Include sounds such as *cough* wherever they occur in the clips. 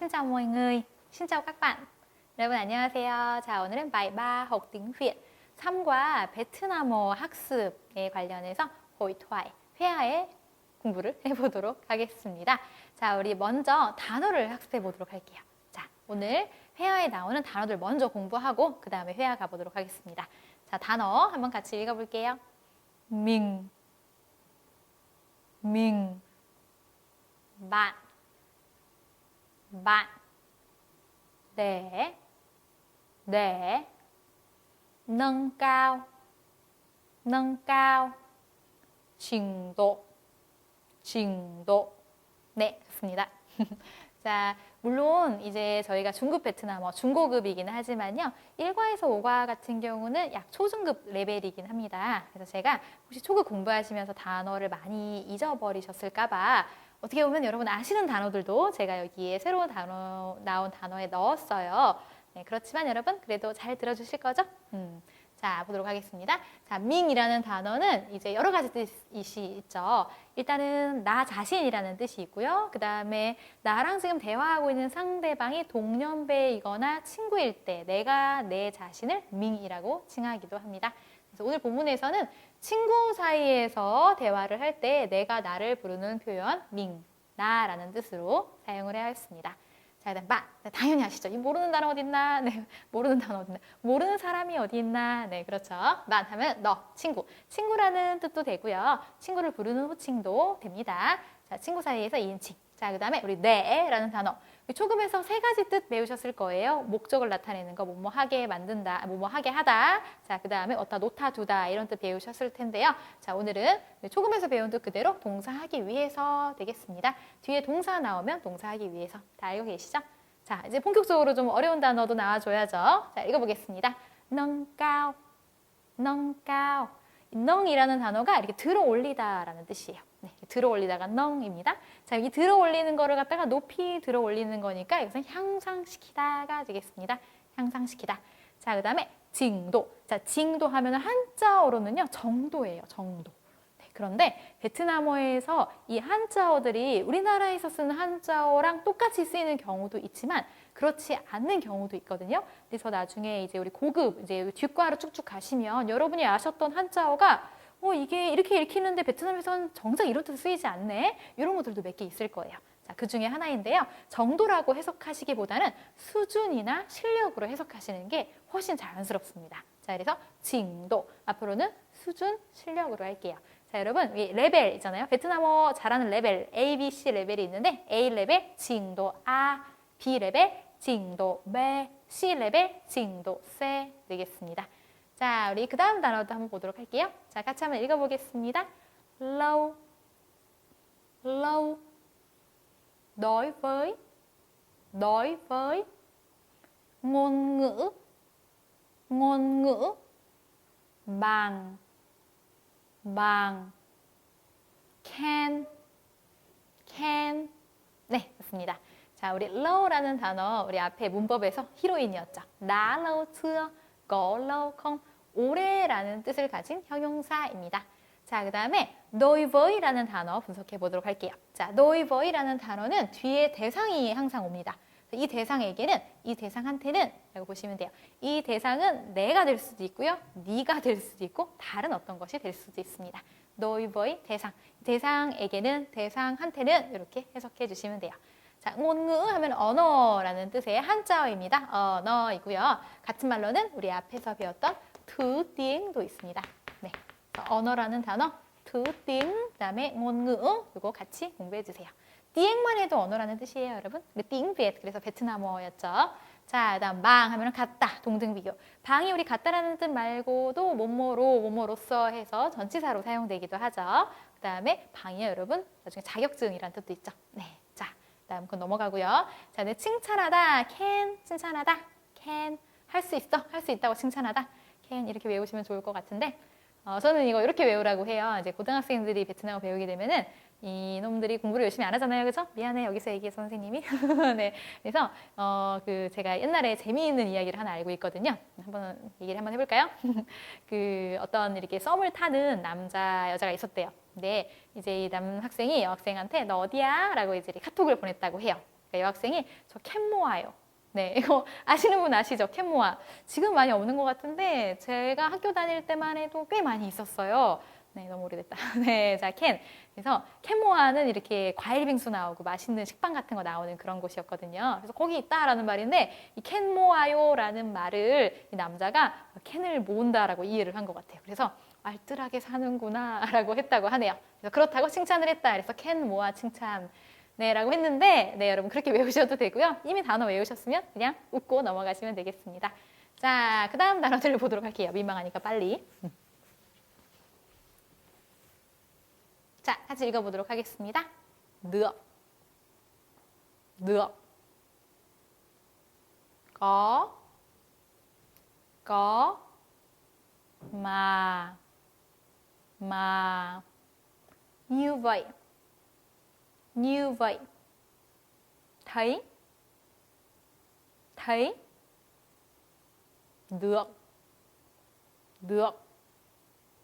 Xin chào mọi người. Xin chào các bạn. 여러분 안녕하세요. 자, 오늘은 bài 3 học tiếng Việt 3과 베트남어 학습에 관련해서 호이토아이 회화의 공부를 *laughs* 해보도록 하겠습니다. 자, 우리 먼저 단어를 학습해 보도록 할게요. 자, 오늘 회화에 나오는 단어들 먼저 공부하고 그 다음에 회화 가보도록 하겠습니다. 자, 단어 한번 같이 읽어볼게요. 밍, 밍, bạn, bạn, để, để, nâng cao, nâng. 네, 좋습니다. *laughs* 자, 물론 이제 저희가 중급 베트남어, 중고급이긴 하지만요. 1과에서 5과 같은 경우는 약 초중급 레벨이긴 합니다. 그래서 제가 혹시 초급 공부하시면서 단어를 많이 잊어버리셨을까 봐 어떻게 보면 여러분 아시는 단어들도 제가 여기에 새로운 단어, 나온 단어에 넣었어요. 네, 그렇지만 여러분 그래도 잘 들어주실 거죠? 음. 자, 보도록 하겠습니다. 자, 밍이라는 단어는 이제 여러 가지 뜻이 있죠. 일단은 나 자신이라는 뜻이 있고요. 그 다음에 나랑 지금 대화하고 있는 상대방이 동년배이거나 친구일 때 내가 내 자신을 밍이라고 칭하기도 합니다. 그래서 오늘 본문에서는 친구 사이에서 대화를 할 때 내가 나를 부르는 표현 밍, 나라는 뜻으로 사용을 해야 했습니다. 자, 일단 마. 네, 당연히 아시죠? 이 모르는 단어 어디 있나? *laughs* 네, 모르는 단어 어디 있나? 모르는 사람이 어디 있나? 네, 그렇죠. 만 하면 너, 친구. 친구라는 뜻도 되고요. 친구를 부르는 호칭도 됩니다. 자, 친구 사이에서 이인칭. 자, 그 다음에 우리 네라는 단어. 초급에서 세 가지 뜻 배우셨을 거예요. 목적을 나타내는 거, 뭐뭐 하게 만든다, 뭐뭐 하게 하다. 자, 그 다음에 어디다 놓다 두다 이런 뜻 배우셨을 텐데요. 자, 오늘은 초급에서 배운 뜻 그대로 동사하기 위해서 되겠습니다. 뒤에 동사 나오면 동사하기 위해서 다 알고 계시죠? 자, 이제 본격적으로 좀 어려운 단어도 나와줘야죠. 자, 읽어보겠습니다. 넝까오, 넝까오. 넝이라는 단어가 이렇게 들어 올리다라는 뜻이에요. 네, 들어 올리다가 넝입니다. 자, 이 들어 올리는 거를 갖다가 높이 들어 올리는 거니까 이것은 향상시키다가 되겠습니다. 향상시키다. 자, 그 다음에 징도. 자, 징도 하면 한자어로는요, 정도예요, 정도. 네, 그런데 베트남어에서 이 한자어들이 우리나라에서 쓰는 한자어랑 똑같이 쓰이는 경우도 있지만 그렇지 않는 경우도 있거든요. 그래서 나중에 이제 우리 고급, 이제 뒷과로 쭉쭉 가시면 여러분이 아셨던 한자어가 어, 이게 이렇게 읽히는데 베트남에서는 정작 이런 뜻 쓰이지 않네. 이런 것들도 몇 개 있을 거예요. 자, 그 중에 하나인데요. 정도라고 해석하시기보다는 수준이나 실력으로 해석하시는 게 훨씬 자연스럽습니다. 자, 그래서 징도. 앞으로는 수준, 실력으로 할게요. 자, 여러분, 이 레벨 있잖아요. 베트남어 잘하는 레벨, A, B, C 레벨이 있는데 A 레벨 징도 A, B 레벨 징도 B, C 레벨 징도 C 되겠습니다. 자, 우리 그 다음 단어도 한번 보도록 할게요. 자, 같이 한번 읽어보겠습니다. Lâu, lâu, đối với, đối với, ngôn ngữ, ngôn ngữ, bằng, bằng, can, can. 네, 맞습니다. 자, 우리 low라는 단어 우리 앞에 문법에서 히로인이었죠. 나 lâu chưa, lâu không? 올해라는 뜻을 가진 형용사입니다. 자, 그 다음에 đối với 라는 단어 분석해 보도록 할게요. 자, đối với 라는 단어는 뒤에 대상이 항상 옵니다. 이 대상에게는 이 대상한테는 라고 보시면 돼요. 이 대상은 내가 될 수도 있고요. 네가 될 수도 있고 다른 어떤 것이 될 수도 있습니다. với 대상. 대상에게는 대상한테는 이렇게 해석해 주시면 돼요. 자, ngôn 하면 언어라는 뜻의 한자어입니다. 언어이고요. 같은 말로는 우리 앞에서 배웠던 thứ tiếng 도 있습니다. 네. 언어라는 단어 thứ tiếng 그다음에 ngôn 이거 같이 공부해 주세요. 띠앵만 해도 언어라는 뜻이에요, 여러분. 벳 그래서 베트남어였죠. 자, 그다음 방 하면 같다 동등 비교. 방이 우리 같다라는 뜻 말고도 뭐뭐로 뭐뭐로써 해서 전치사로 사용되기도 하죠. 그 다음에 방이요, 여러분. 나중에 자격증이라는 뜻도 있죠. 네. 자, 다음 건 넘어가고요. 자, 네, 칭찬하다, can 칭찬하다, can 할 수 있어, 할 수 있다고 칭찬하다, can 이렇게 외우시면 좋을 것 같은데 어, 저는 이거 이렇게 외우라고 해요. 이제 고등학생들이 베트남어 배우게 되면은 이놈들이 공부를 열심히 안 하잖아요. 그죠? 미안해. 여기서 얘기해 선생님이. *laughs* 네. 그래서 어, 그 제가 옛날에 재미있는 이야기를 하나 알고 있거든요. 한번 얘기를 한번 해 볼까요? *laughs* 그 어떤 이렇게 썸을 타는 남자 여자가 있었대요. 근데 이제 이 남학생이 여학생한테 너 어디야? 라고 이제 카톡을 보냈다고 해요. 그러니까 여학생이 저 캔 모아요. 네, *laughs* 이거 아시는 분 아시죠? 캔 모아. 지금 많이 없는 것 같은데 제가 학교 다닐 때만 해도 꽤 많이 있었어요. 네, 너무 오래됐다. *laughs* 네, 자, 캔. 그래서 캔모아는 이렇게 과일 빙수 나오고 맛있는 식빵 같은 거 나오는 그런 곳이었거든요. 그래서 거기 있다라는 말인데 이 캔모아요라는 말을 이 남자가 캔을 모은다라고 이해를 한 것 같아요. 그래서 알뜰하게 사는구나 라고 *laughs* 했다고 하네요. 그렇다고 칭찬을 했다. 그래서 캔 모아 칭찬. 네, 라고 했는데, 네, 여러분 그렇게 *laughs* 외우셔도 되고요. 이미 단어 외우셨으면 그냥 웃고 넘어가시면 되겠습니다. 자, 그 다음 단어들을 보도록 할게요. 민망하니까 빨리. 자, 같이 읽어보도록 하겠습니다. nữa, nữa, có, có, mà, mà, như vậy, như vậy, thấy, thấy, được, được.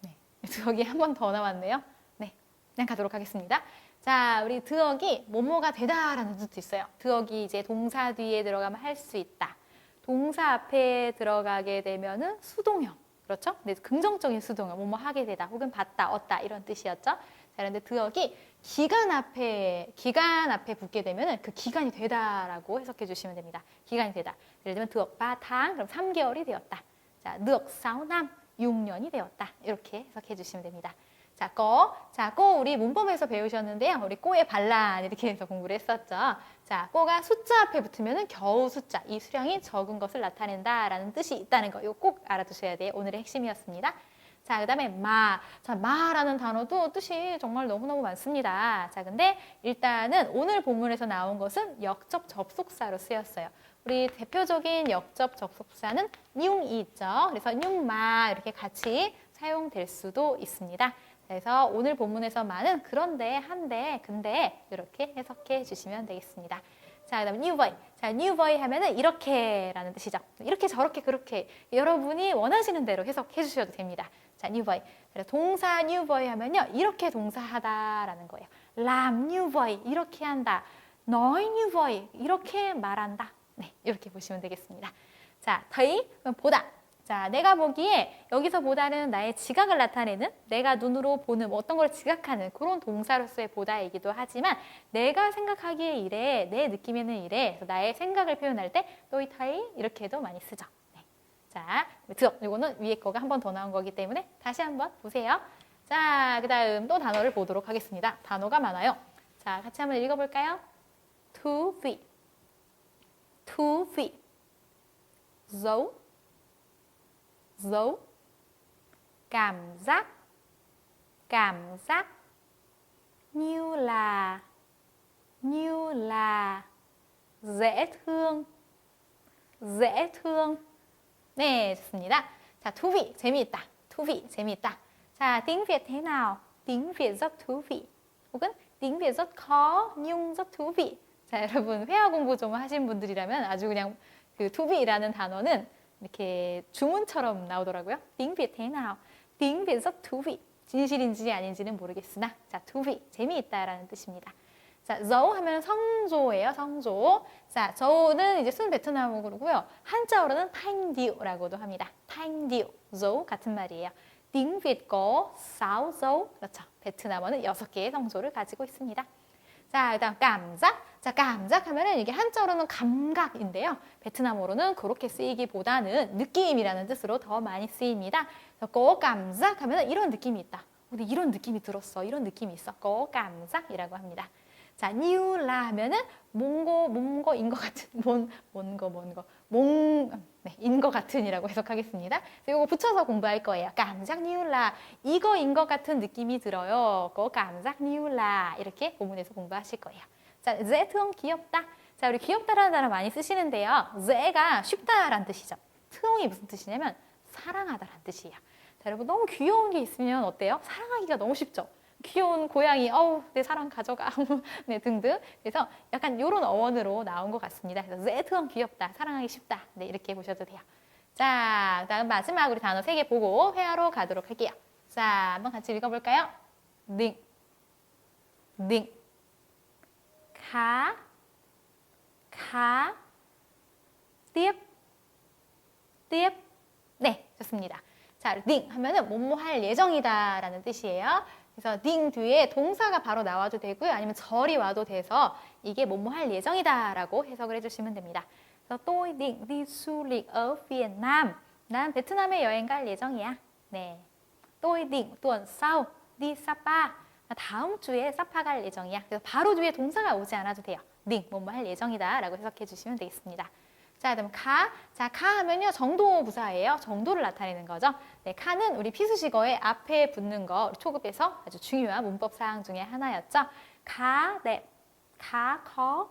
네, *laughs* 여기 한번더 나왔네요. 네, 그냥 가도록 하겠습니다. 자, 우리 드억이 뭐뭐가 되다라는 뜻도 있어요. 드억이 이제 동사 뒤에 들어가면 할 수 있다. 동사 앞에 들어가게 되면은 수동형. 그렇죠? 네, 긍정적인 수동형. 뭐뭐 하게 되다 혹은 받다, 얻다 이런 뜻이었죠. 자, 그런데 드억이 기간 앞에 기간 앞에 붙게 되면은 그 기간이 되다라고 해석해 주시면 됩니다. 기간이 되다. 예를 들면 드억 바탕 그럼 3개월이 되었다. 자, 드억 사우남 6년이 되었다. 이렇게 해석해 주시면 됩니다. 자, 꺼. 자, 꼬 우리 문법에서 배우셨는데요. 우리 꼬의 반란 이렇게 해서 공부를 했었죠. 자, 꼬가 숫자 앞에 붙으면은 겨우 숫자, 이 수량이 적은 것을 나타낸다라는 뜻이 있다는 거. 이거 꼭 알아두셔야 돼요. 오늘의 핵심이었습니다. 자, 그 다음에 마. 자, 마라는 단어도 뜻이 정말 너무너무 많습니다. 자, 근데 일단은 오늘 본문에서 나온 것은 역접 접속사로 쓰였어요. 우리 대표적인 역접 접속사는 뇽이 있죠. 그래서 뇽마 이렇게 같이 사용될 수도 있습니다. 그래서 오늘 본문에서 많은 그런데, 한데, 근데 이렇게 해석해 주시면 되겠습니다. 자, 그다음 new boy. 자, new boy 하면은 이렇게라는 뜻이죠. 이렇게 저렇게 그렇게 여러분이 원하시는 대로 해석해 주셔도 됩니다. 자, new boy. 그래서 동사 new boy 하면요. 이렇게 동사하다라는 거예요. làm new boy. 이렇게 한다. nói new boy. 이렇게 말한다. 네, 이렇게 보시면 되겠습니다. 자, 그럼 보다. 자, 내가 보기에 여기서 보다는 나의 지각을 나타내는 내가 눈으로 보는 뭐 어떤 걸 지각하는 그런 동사로서의 보다이기도 하지만 내가 생각하기에 이래, 내 느낌에는 이래. 나의 생각을 표현할 때 또이타이 이렇게도 많이 쓰죠. 네. 자. 이거는 위에 거가 한 번 더 나온 거기 때문에 다시 한번 보세요. 자, 그 다음 또 단어를 보도록 하겠습니다. 단어가 많아요. 자, 같이 한번 읽어볼까요? to be, to be, dấu, dấu cảm giác cảm giác như là như là dễ thương dễ thương 네 좋습니다 자 thú vị 재미있다 thú vị 재미있다 자 tiếng Việt thế nào tiếng Việt rất thú vị 혹은 tiếng Việt rất khó nhưng rất thú vị 자 여러분 회화 공부 좀 하신 분들이라면 아주 그냥 그 투비라는 단어는 이렇게 주문처럼 나오더라고요. Việt rất thú vị. 진실인지 아닌지는 모르겠으나 자, vị, 재미있다라는 뜻입니다. 자, dấu 하면 성조예요, 성조. 자, 저우는 이제 순 베트남어고요. 한자어로는 thanh điệu 라고도 합니다. điệu, dấu 같은 말이에요. 6 dấu. 그렇죠. 베트남어는 6개의 성조를 가지고 있습니다. 자, 그다음 감작. 자, 감작 하면은 이게 한자로는 감각인데요. 베트남어로는 그렇게 쓰이기보다는 느낌이라는 뜻으로 더 많이 쓰입니다. 그래서 고 감작 하면은 이런 느낌이 있다. 근데 이런 느낌이 들었어. 이런 느낌이 있어. 고 감작이라고 합니다. 자, 니울라 하면은 몽고 몽고인 것 같은 뭔 뭔거 뭔거 몽 네, 인것 같은이라고 해석하겠습니다. 이거 붙여서 공부할 거예요. 깜짝 니울라 이거인 것 같은 느낌이 들어요. 그 깜짝 니울라 이렇게 본문에서 공부하실 거예요. 자, 제트용 귀엽다. 자, 우리 귀엽다라는 단어 많이 쓰시는데요. 제가 쉽다라는 뜻이죠. 트용이 무슨 뜻이냐면 사랑하다라는 뜻이에요. 자, 여러분 너무 귀여운 게 있으면 어때요? 사랑하기가 너무 쉽죠. 귀여운 고양이, 어우, 내 사랑 가져가, *laughs* 네, 등등. 그래서 약간 이런 어원으로 나온 것 같습니다. 그래서 제트원 귀엽다, 사랑하기 쉽다. 네, 이렇게 보셔도 돼요. 자, 다음 마지막 우리 단어 세 개 보고 회화로 가도록 할게요. 자, 한번 같이 읽어볼까요? 닝, 닝, 가, 가, tiếp, tiếp. 네, 좋습니다. 자, 딩 하면은 뭐뭐 할 예정이다 라는 뜻이에요. 그래서 딩 뒤에 동사가 바로 나와도 되고요. 아니면 절이 와도 돼서 이게 뭐뭐 할 예정이다 라고 해석을 해주시면 됩니다. 그래서 tôi định đi du. 난 베트남에 여행 갈 예정이야. 네. tôi định tuần. 나 다음 주에 사파 갈 예정이야. 그래서 바로 뒤에 동사가 오지 않아도 돼요. 딩, 뭐뭐 할 예정이다 라고 해석해 주시면 되겠습니다. 자, 그럼 가. 자, 가 하면요. 정도 부사예요. 정도를 나타내는 거죠. 네, 가는 우리 피수식어의 앞에 붙는 거 초급에서 아주 중요한 문법 사항 중에 하나였죠. 가, 네. 가, 거,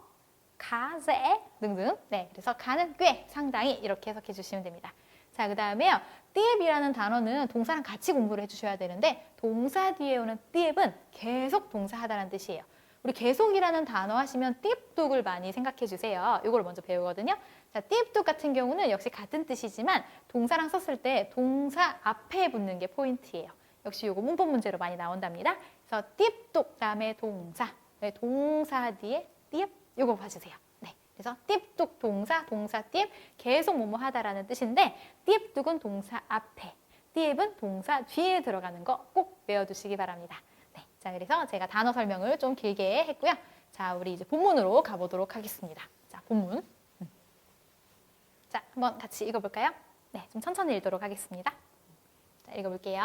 가, 제 등등. 네, 그래서 가는 꽤, 상당히 이렇게 해석해 주시면 됩니다. 자, 그 다음에요. 띠앱이라는 단어는 동사랑 같이 공부를 해주셔야 되는데 동사 뒤에 오는 띠앱은 계속 동사하다라는 뜻이에요. 우리 계속이라는 단어 하시면 띠앱뚝을 많이 생각해 주세요. 이걸 먼저 배우거든요. 자, 띠앱뚝 같은 경우는 역시 같은 뜻이지만 동사랑 썼을 때 동사 앞에 붙는 게 포인트예요. 역시 이거 문법 문제로 많이 나온답니다. 그래서 띠앱뚝 다음에 동사, 네, 동사 뒤에 띠앱 이거 봐주세요. 네, 그래서 띠앱뚝 동사, 동사 띠앱 계속 뭐뭐 하다라는 뜻인데 띠앱뚝은 동사 앞에, 띠앱은 동사 뒤에 들어가는 거 꼭 외워두시기 바랍니다. 네, 자 그래서 제가 단어 설명을 좀 길게 했고요. 자, 우리 이제 본문으로 가보도록 하겠습니다. 자, 본문. 음. 자, 한번 같이 읽어볼까요? 네, 좀 천천히 읽도록 하겠습니다. 자, 읽어볼게요.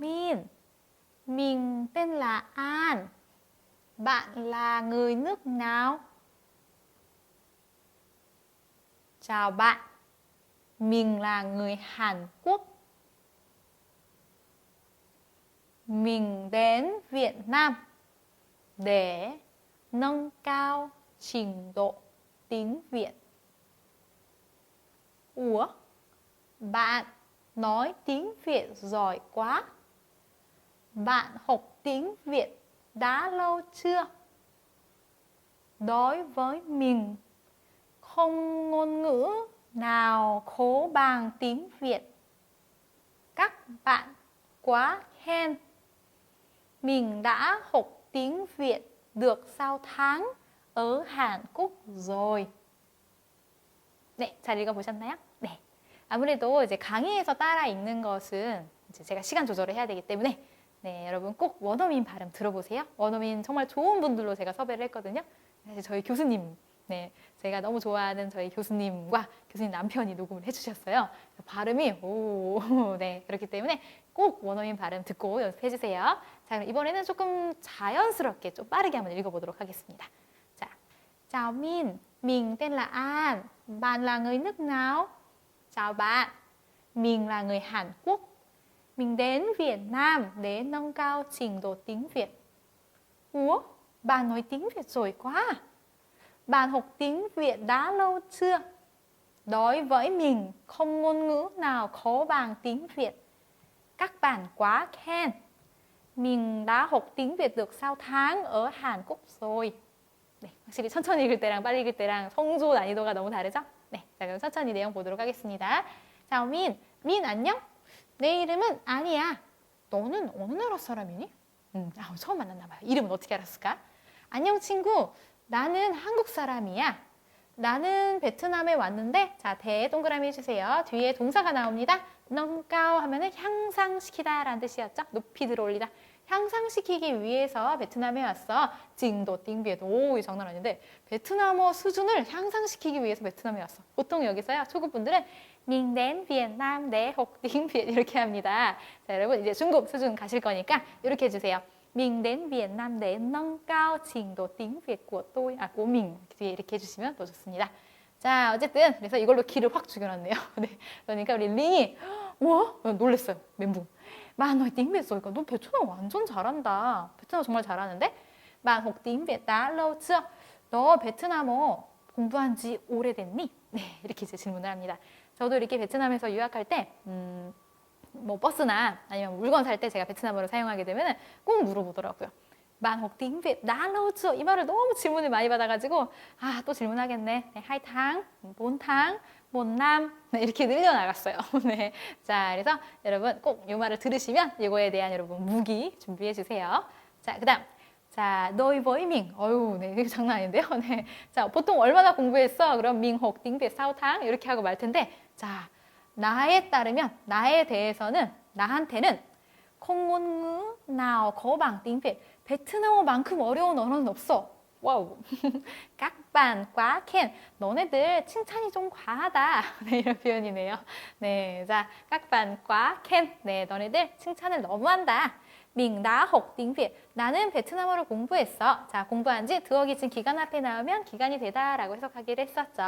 Min, mình tên là An. Bạn là người nước nào? Chào bạn, mình là người Hàn Quốc. Mình đến Việt Nam để nâng cao trình độ tiếng Việt. Ủa, bạn nói tiếng Việt giỏi quá. Bạn học tiếng Việt đã lâu chưa? Đối với mình, không ngôn ngữ nào khó bằng tiếng Việt. Các bạn quá khen. Mình đã học tiếng Việt được 6 tháng ở Hàn Quốc rồi. 네, 잘 읽어보셨나요? 네. 아무래도 이제 강의에서 따라 읽는 것은 이제 제가 시간 조절을 해야 되기 때문에 네, 여러분 꼭 원어민 발음 들어보세요. 원어민 정말 좋은 분들로 제가 섭외를 했거든요. 저희 교수님, 네, 제가 너무 좋아하는 저희 교수님과 교수님 남편이 녹음을 해주셨어요. 발음이 오, 네, 그렇기 때문에 꼭 원어민 발음 듣고 연습해 주세요. 자, 그럼 이번에는 조금 자연스럽게 좀 빠르게 한번 읽어보도록 하겠습니다. 자, Min, mình tên là An, bạn là người nước nào? Chào bạn, mình là người Hàn Quốc. Mình đến Việt giỏi quá. Bạn học tiếng Việt đã lâu chưa? Đối với mình, không ngôn ngữ nào khó bằng tiếng Việt. Các bạn quá khen. Mình đã học tiếng Việt được 6 tháng ở Hàn Quốc rồi. 네, 확실히 천천히 읽을 때랑 빨리 읽을 때랑 성조 난이도가 너무 다르죠? 네, 자 그럼 천천히 내용 보도록 하겠습니다. 자, 민, 민 안녕? 내 이름은 아니야. 너는 어느 나라 사람이니? 음, 아, 처음 만났나 봐요. 이름은 어떻게 알았을까? 안녕 친구, 나는 한국 사람이야. 나는 베트남에 왔는데 자, 대 동그라미 해주세요. 뒤에 동사가 나옵니다. 넌까오 하면은 향상시키다 라는 뜻이었죠. 높이 들어올리다. 향상시키기 위해서 베트남에 왔어. 징도 띵비에도 오, 이 장난 아닌데 베트남어 수준을 향상시키기 위해서 베트남에 왔어. 보통 여기서요. 초급분들은 닝된 비엔남 내혹 띵비에 이렇게 합니다. 자, 여러분 이제 중급 수준 가실 거니까 이렇게 해주세요. Mình đến Việt Nam để nâng cao trình độ tiếng Việt của tôi, 아, của mình. 뒤에 이렇게 해주시면 더 좋습니다. 자, 어쨌든 그래서 이걸로 기를 확 죽여놨네요. *laughs* 네, 그러니까 우리 링이 와 놀랬어요. 멘붕. 만 nói tiếng Việt rồi, 너 베트남 완전 잘한다. 베트남 정말 잘하는데? 만 học tiếng Việt đã lâu chưa? 너 베트남어 공부한 지 오래됐니? 네, 이렇게 이제 질문을 합니다. 저도 이렇게 베트남에서 유학할 때, 음, 뭐 버스나 아니면 물건 살 때 제가 베트남어를 사용하게 되면 꼭 물어보더라고요. 만혹 띵빗 나로즈 이 말을 너무 질문을 많이 받아가지고 아 또 질문하겠네. 네, 하이탕, 몬탕, 몬남 네, 이렇게 늘려나갔어요. *laughs* 네, 자 그래서 여러분 꼭 이 말을 들으시면 이거에 대한 여러분 무기 준비해 주세요. 자 그다음 자, 너희 보이 밍. 어유, 네, 이거 장난 아닌데요. *laughs* 네. 자, 보통 얼마나 공부했어? 그럼 밍혹, 딩베, 사우탕 이렇게 하고 말 텐데, 자, 나에 따르면 나에 대해서는 나한테는 có bằng tiếng Việt. 베트남어만큼 어려운 언어는 없어. 와우. *laughs* quá khen. 너네들 칭찬이 좀 과하다. *laughs* 네, 이런 표현이네요. 네, 자, quá khen. 네, 너네들 칭찬을 너무한다. tiếng Việt. 나는 베트남어를 공부했어. 자, 공부한 지 두어기 진 기간 앞에 나오면 기간이 되다라고 해석하기로 했었죠.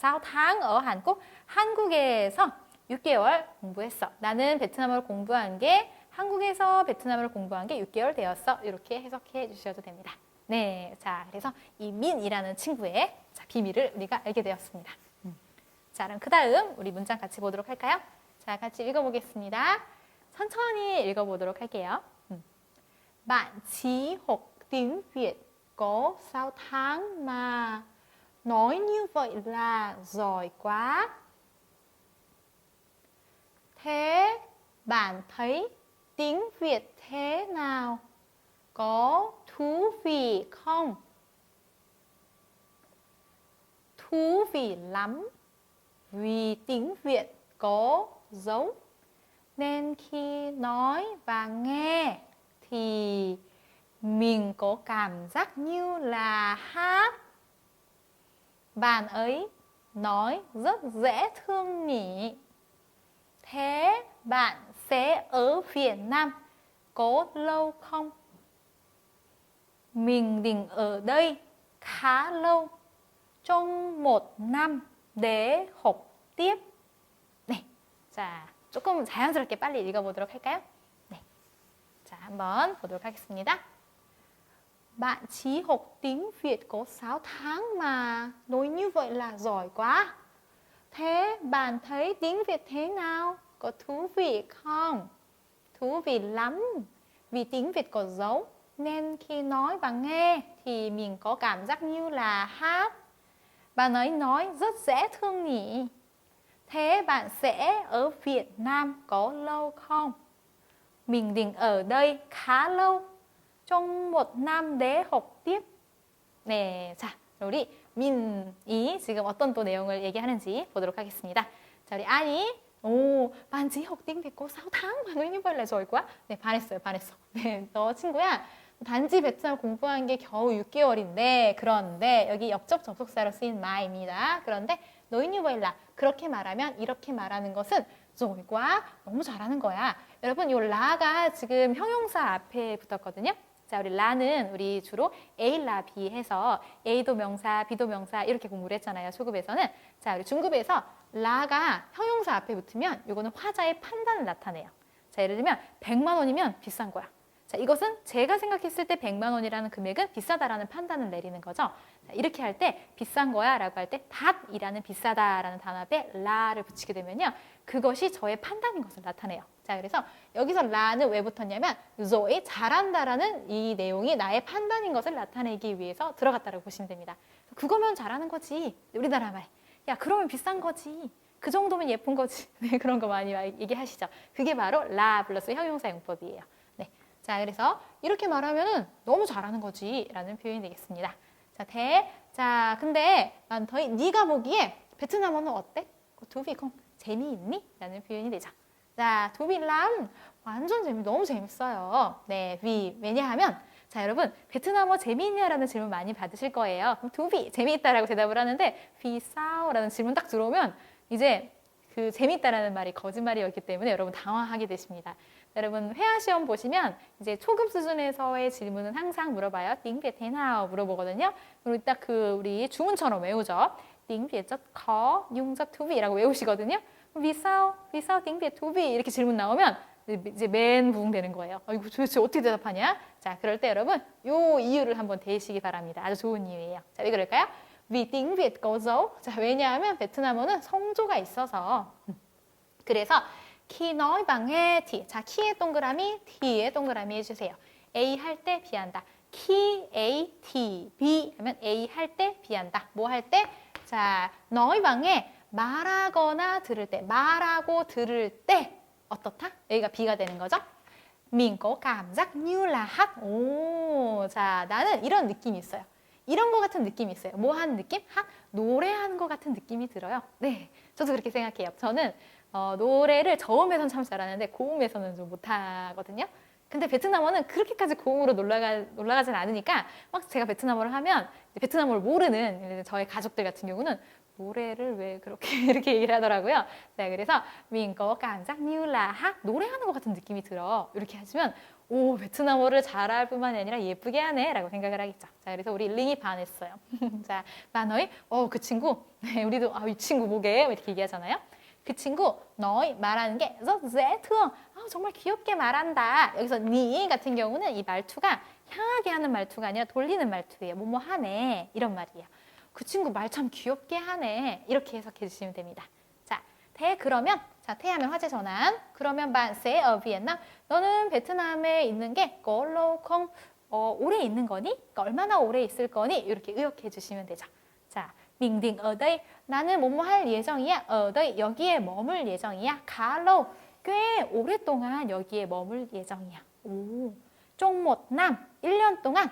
6tháng ở 한국. 한국에서 6개월 공부했어. 나는 베트남어를 공부한 게 한국에서 베트남어를 공부한 게 6개월 되었어. 이렇게 해석해 주셔도 됩니다. 네, 자, 그래서 이 민이라는 친구의 자, 비밀을 우리가 알게 되었습니다. 음. 자, 그럼 그 다음 우리 문장 같이 보도록 할까요? 자, 같이 읽어보겠습니다. 천천히 읽어보도록 할게요. 음. Bạn chỉ học tiếng Việt có 6 tháng mà nói như vậy là giỏi quá. Bạn thấy tiếng Việt thế nào? Có thú vị không? Thú vị lắm. Vì tiếng Việt có dấu. Nên khi nói và nghe thì mình có cảm giác như là hát. Bạn ấy nói rất dễ thương nhỉ. Thế bạn sẽ ở Việt Nam có lâu không? Mình định ở đây khá lâu, trong một năm để học tiếp. 네, 자 조금 자연스럽게 빨리 읽어보도록 할까요? 네, 자 한번 보도록 하겠습니다. Bạn chỉ học tiếng Việt có 6 tháng mà nói như vậy là giỏi quá. Thế bạn thấy tiếng Việt thế nào? Có thú vị không? Thú vị lắm. Vì tiếng Việt có dấu nên khi nói và nghe thì mình có cảm giác như là hát. Bạn ấy nói rất dễ thương nhỉ? Thế bạn sẽ ở Việt Nam có lâu không? Mình định ở đây khá lâu. trong một năm để học tiếp. 네, 자, 우리 민이 지금 어떤 또 내용을 얘기하는지 보도록 하겠습니다. 자, 우리 아니, 오, 반지 học tiếng Việt có 6 tháng mà nói như vậy là giỏi quá. 네, 반했어요, 반했어. *laughs* 네, 너 친구야. 단지 베트남 공부한 게 겨우 6개월인데 그런데 여기 역접 접속사로 쓰인 마입니다. 그런데 노인유버일라 그렇게 말하면 이렇게 말하는 것은 조이과 너무 잘하는 거야. 여러분 이 라가 지금 형용사 앞에 붙었거든요. 자, 우리 라는 우리 주로 A, 라, B 해서 A도 명사, B도 명사 이렇게 공부를 했잖아요. 초급에서는. 자, 우리 중급에서 라가 형용사 앞에 붙으면 이거는 화자의 판단을 나타내요. 자, 예를 들면 100만 원이면 비싼 거야. 자, 이것은 제가 생각했을 때 100만 원이라는 금액은 비싸다라는 판단을 내리는 거죠. 자, 이렇게 할 때 비싼 거야 라고 할때 닷이라는 비싸다라는 단어 앞에 라를 붙이게 되면요. 그것이 저의 판단인 것을 나타내요. 자, 그래서 여기서 라는 왜 붙었냐면 조이 잘한다라는 이 내용이 나의 판단인 것을 나타내기 위해서 들어갔다고 보시면 됩니다. 그거면 잘하는 거지. 우리나라 말. 야, 그러면 비싼 거지. 그 정도면 예쁜 거지. *laughs* 네, 그런 거 많이 얘기하시죠. 그게 바로 라 플러스 형용사 용법이에요. 네. 자, 그래서 이렇게 말하면은 너무 잘하는 거지라는 표현이 되겠습니다. 자, 대. 자, 근데 난 더이 네가 보기에 베트남어는 어때? 두비콩 재미있니? 라는 표현이 되죠. 자, 두빌람 완전 재미 너무 재밌어요. 네, 위 왜냐하면 자, 여러분 베트남어 재미있냐라는 질문 많이 받으실 거예요. 그럼 두비 재미있다라고 대답을 하는데 비싸오라는 질문 딱 들어오면 이제 그 재밌다라는 말이 거짓말이었기 때문에 여러분 당황하게 되십니다. 여러분 회화 시험 보시면 이제 초급 수준에서의 질문은 항상 물어봐요. 띵베 테나오 물어보거든요. 그리고 딱 그 우리 주문처럼 외우죠. 띵베 젖커 융적 투비라고 외우시거든요. 비싸오 비싸오 띵베 투비 이렇게 질문 나오면 이제 맨 부응 되는 거예요. 어, 이거 도대체 어떻게 대답하냐? 자, 그럴 때 여러분 요 이유를 한번 대시기 바랍니다. 아주 좋은 이유예요. 자, 왜 그럴까요? 위 띵비엣 거죠. 자, 왜냐하면 베트남어는 성조가 있어서 그래서 키 너이 방에 티. 자, 키에 동그라미, T에 동그라미 해주세요. A 할때 비한다. 키 A T B 하면 A 할때 비한다. 뭐 할 때? 자, 너희 방에 말하거나 들을 때, 말하고 들을 때 어떻다? 여기가 B가 되는 거죠. như là hát. 오, 자, 나는 이런 느낌이 있어요. 이런 거 같은 느낌이 있어요. 뭐 하는 느낌? 학 노래하는 거 같은 느낌이 들어요. 네, 저도 그렇게 생각해요. 저는 어, 노래를 저음에선 참 잘하는데 고음에서는 좀 못하거든요. 근데 베트남어는 그렇게까지 고음으로 놀라가, 올라가진 않으니까 막 제가 베트남어를 하면 베트남어를 모르는 저의 가족들 같은 경우는 노래를 왜 그렇게 *laughs* 이렇게 얘기를 하더라고요. 네, 그래서 민거 깜짝 학 노래하는 것 같은 느낌이 들어. 이렇게 하시면 오 베트남어를 잘할 뿐만이 아니라 예쁘게 하네라고 생각을 하겠죠. 자, 그래서 우리 링이 반했어요. *laughs* 자, 마너이 어그 친구 네, 우리도 아이 친구 뭐게 이렇게 얘기하잖아요. 그 친구 너희 말하는 게 thương. 아, 정말 귀엽게 말한다. 여기서 니 같은 경우는 이 말투가 향하게 하는 말투가 아니라 돌리는 말투예요. 뭐뭐 하네 이런 말이에요. 그 친구 말 참 귀엽게 하네. 이렇게 해석해 주시면 됩니다. 자, 대 그러면 자, 태하면 화제 전환. 그러면 반세 어 비엔남. 너는 베트남에 있는 게 걸로콩 어, 오래 있는 거니? 그러니까 얼마나 오래 있을 거니? 이렇게 의역해 주시면 되죠. 자, 밍딩 어더이 나는 뭐뭐 할 예정이야. 어더이 여기에 머물 예정이야. 가로 꽤 오랫동안 여기에 머물 예정이야. 오. 쪽못남 1년 동안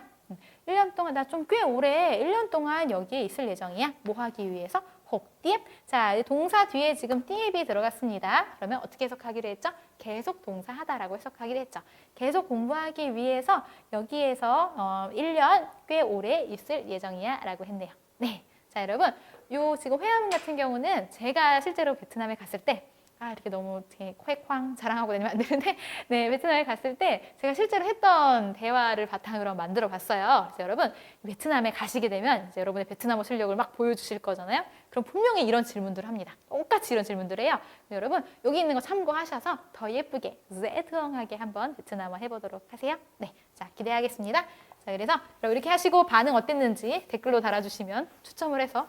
1년 동안 나 좀 꽤 오래 1년 동안 여기에 있을 예정이야. 뭐 하기 위해서? 혹띠 자, 동사 뒤에 지금 띠입이 들어갔습니다. 그러면 어떻게 해석하기로 했죠? 계속 동사하다라고 해석하기로 했죠. 계속 공부하기 위해서 여기에서 어, 1년 꽤 오래 있을 예정이야 라고 했네요. 네. 자, 여러분. 요 지금 회화문 같은 경우는 제가 실제로 베트남에 갔을 때 아, 이렇게 너무 쾌쾅 자랑하고 다니면 안 되는데, *laughs* 네, 베트남에 갔을 때 제가 실제로 했던 대화를 바탕으로 만들어 봤어요. 그래서 여러분, 베트남에 가시게 되면 이제 여러분의 베트남어 실력을 막 보여주실 거잖아요. 그럼 분명히 이런 질문들을 합니다. 똑같이 이런 질문들을 해요. 여러분, 여기 있는 거 참고하셔서 더 예쁘게, 즈에트엉하게 한번 베트남어 해보도록 하세요. 네, 자, 기대하겠습니다. 자, 그래서 이렇게 하시고 반응 어땠는지 댓글로 달아주시면 추첨을 해서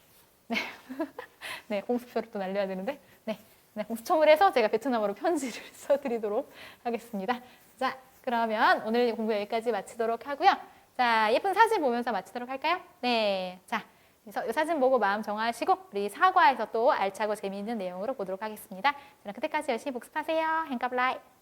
*laughs* 네, *laughs* 네 공수표를 또 날려야 되는데, 네. 네, 공수청을 해서 제가 베트남어로 편지를 *laughs* 써드리도록 하겠습니다. 자, 그러면 오늘 공부 여기까지 마치도록 하고요. 자, 예쁜 사진 보면서 마치도록 할까요? 네, 자, 이 사진 보고 마음 정하시고 우리 사과에서 또 알차고 재미있는 내용으로 보도록 하겠습니다. 그럼 그때까지 열심히 복습하세요. 행갑라이.